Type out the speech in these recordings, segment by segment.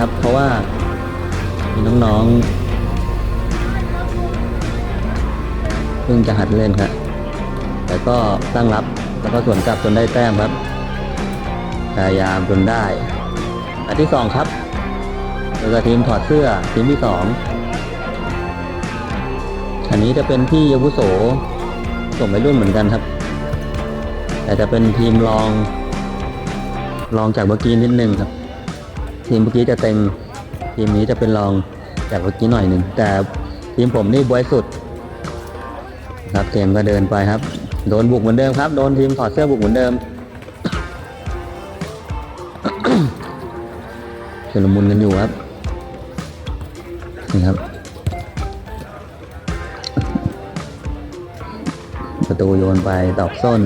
ครับ เพราะว่ามีน้องๆเพิ่งจะหัดเล่นครับแต่ก็ตั้งรับแล้วก็สวนกลับจนได้แต้มครับพยายามจนได้อันที่สองครับแล้วก็ทีมถอดเสื้อทีมที่สองอันนี้จะเป็นที่อาวุโสส่งไปรุ่นเหมือนกันครับ แต่จะเป็นทีมรอง รองจากเมื่อกี้นิดนึงครับ ทีมเมื่อกี้จะเต็งทีมนี้จะเป็นรองจากเมื่อกี้หน่อยหนึ่งแต่ทีมผมนี่บวยสุด ครับเกมก็เดินไปครับ โดนบุกเหมือนเดิมครับ โดนทีมถอดเสื้อบุกเหมือนเดิมชุลมุนกันอยู่ครับนี่ครับ ประตูโยนไปตอกส้น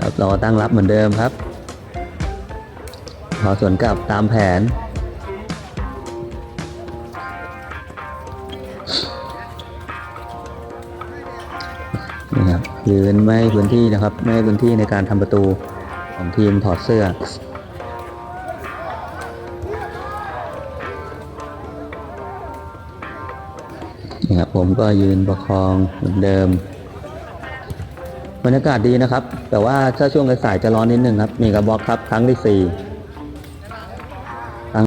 ครับรอตั้งรับเหมือนเดิมครับ พอสวนกลับตามแผนนี่ครับยืนไม่พื้นที่นะครับ ไม่พื้นที่ในการทำประตูของทีมถอดเสื้อนี่ครับผมก็ยืนประคองเหมือนเดิมบรรยากาศดีนะครับ แต่ว่าถ้าช่วงสายจะร้อนนิดนึงครับ นี่กับบล็อกครับครั้งที่สี่